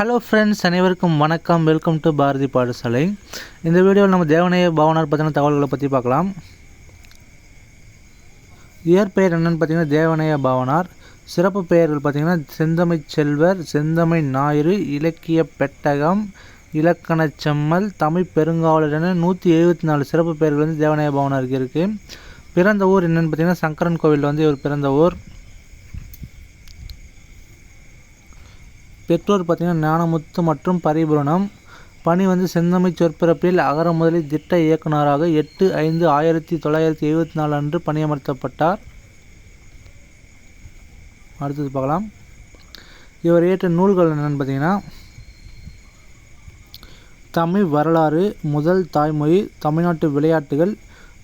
Hello friends அனைவருக்கும் வணக்கம். Welcome to Bharathi பாடசாலை. இந்த வீடியோவில் நம்ம தேவனைய பவனார் பற்றின தகவல்களை பற்றி பார்க்கலாம். இயற்பெயர் என்னென்னு பார்த்தீங்கன்னா தேவனைய பாவனார். சிறப்பு பெயர்கள் பார்த்தீங்கன்னா செந்தமை செல்வர் செந்தமை ஞாயிறு இலக்கிய பெட்டகம் இலக்கண செம்மல் தமிழ் பெருங்காவலர் என நூற்றி எழுபத்தி நாலு சிறப்பு பெயர்கள் வந்து தேவனைய பவனாருக்கு இருக்குது பிறந்த ஊர் என்னென்னு பார்த்தீங்கன்னா சங்கரன் கோவில் வந்து இவர் பிறந்த ஊர். பெற்றோர் பார்த்தீங்கன்னா ஞானமுத்து மற்றும் பரிபுரணம். பணி வந்து செந்தமிழ் சொற்பிறப்பில் அகர முதலில் திட்ட இயக்குனராக எட்டு ஐந்து ஆயிரத்தி தொள்ளாயிரத்தி எழுபத்தி நாலு அன்று பணியமர்த்தப்பட்டார். அடுத்தது பார்க்கலாம். இவர் இயற்ற நூல்கள் என்னென்னு பார்த்தீங்கன்னா தமிழ் வரலாறு முதல் தாய்மொழி தமிழ்நாட்டு விளையாட்டுகள்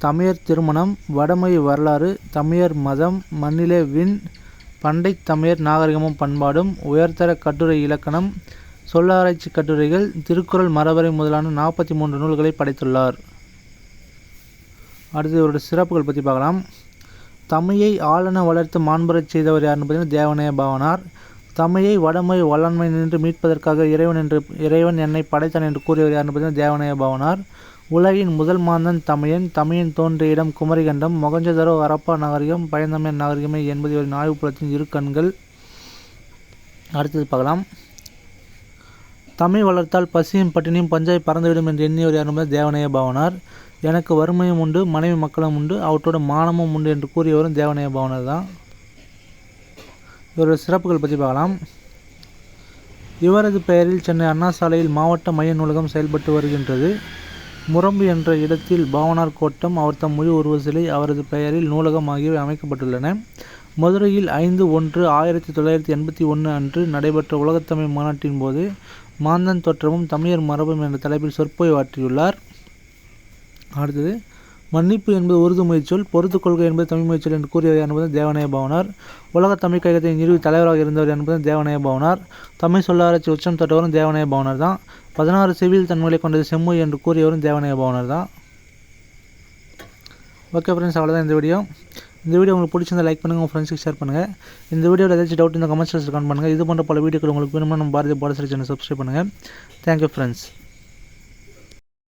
தமிழர் திருமணம் வடமொழி வரலாறு தமிழர் மதம் மண்ணிலே விண் பண்டை தமிழர் நாகரிகமும் பண்பாடும் உயர்தர கட்டுரை இலக்கணம் சொல்லாராய்ச்சி கட்டுரைகள் திருக்குறள் மரபரை முதலான நாற்பத்தி மூன்று நூல்களை படைத்துள்ளார். அடுத்து இவருடைய சிறப்புகள் பற்றி பார்க்கலாம். தமிழை ஆளன வளர்த்து மாண்புறச் செய்தவர் யாருன்னு பார்த்தீங்கன்னா தேவனைய பாவனார். தமிழை வடமொழி வளன்மை நின்று மீட்பதற்காக இறைவன் என்று இறைவன் என்னை படைத்தான் என்று கூறியவர் யாருன்னு பார்த்தீங்கன்னா தேவனைய பாவனார். உலகின் முதல் மாந்தன் தமிழன். தமிழன் தோன்றிய இடம் குமரிகண்டம். மொகஞ்சதரோ அரப்பா நகரிகம் பயந்தமிழ் நாகரிகமே என்பது இவரின் ஆய்வுப்புலத்தின் இரு கண்கள். அடுத்தது பார்க்கலாம். தமிழ் வளர்த்தால் பசியும் பட்டினியும் பஞ்சாய் பறந்துவிடும் என்று எண்ணியவர் யாரும் தேவனைய பாவனார். எனக்கு வறுமையும் உண்டு மனைவி மக்களும் உண்டு அவற்றோட மானமும் உண்டு என்று கூறியவரும் தேவனைய பாவனர் தான். இவரது சிறப்புகள் பற்றி பார்க்கலாம். இவரது பெயரில் சென்னை அண்ணா சாலையில் மாவட்ட மைய நூலகம் செயல்பட்டு வருகின்றது. முரம்பு என்ற இடத்தில் பாவனார் கோட்டம் அவர் தம் முழு உருவ சிலை அவரது பெயரில் நூலகம் ஆகியவை அமைக்கப்பட்டுள்ளன. மதுரையில் ஐந்து ஒன்று ஆயிரத்தி தொள்ளாயிரத்தி எண்பத்தி ஒன்று அன்று நடைபெற்ற உலகத்தமிழ் மாநாட்டின் போது மாந்தன் தோற்றமும் தமிழர் மரபும் என்ற தலைப்பில் சொற்பொழிவாற்றியுள்ளார் அடுத்தது மன்னிப்பு என்பது உருது மொழிச்சொல் பொறுத்து கொள்கை என்பது தமிழ் மொழிச்சொல் என்று கூறியவர் என்பது தேவநேய பவனார். உலக தமிழ் கழகத்தின் இறுதி தலைவராக இருந்தவர் என்பது தேவநேய பவனார். தமிழ் சொல்லாராய்ச்சி உச்சம் தொட்டவரும் தேவநேய பவனர் தான். பதினாறு சிவில் தன்மைகளை கொண்டது செம்மொழி என்று கூறியவரும் தேவநேய பவனர் தான். ஓகே ஃப்ரெண்ட்ஸ் அவ்வளோதான் இந்த வீடியோ இந்த வீடியோ உங்களுக்கு பிடிச்சிருந்தா லைக் பண்ணுங்கள் உங்கள் ஃப்ரெண்ட்ஸுக்கு ஷேர் பண்ணுங்கள் இந்த வீடியோவில் ஏதாச்சும் டவுட் இந்த கமெண்ட் செக்ஷன் கமெண்ட் பண்ணுங்கள் இது போன்ற பல வீடியோக்கள் உங்களுக்கு வேணும்னா நம்ம பாரதிய பாடசாலை சேனல் சப்ஸ்கிரைப் பண்ணுங்கள் தேங்க்யூ ஃப்ரெண்ட்ஸ்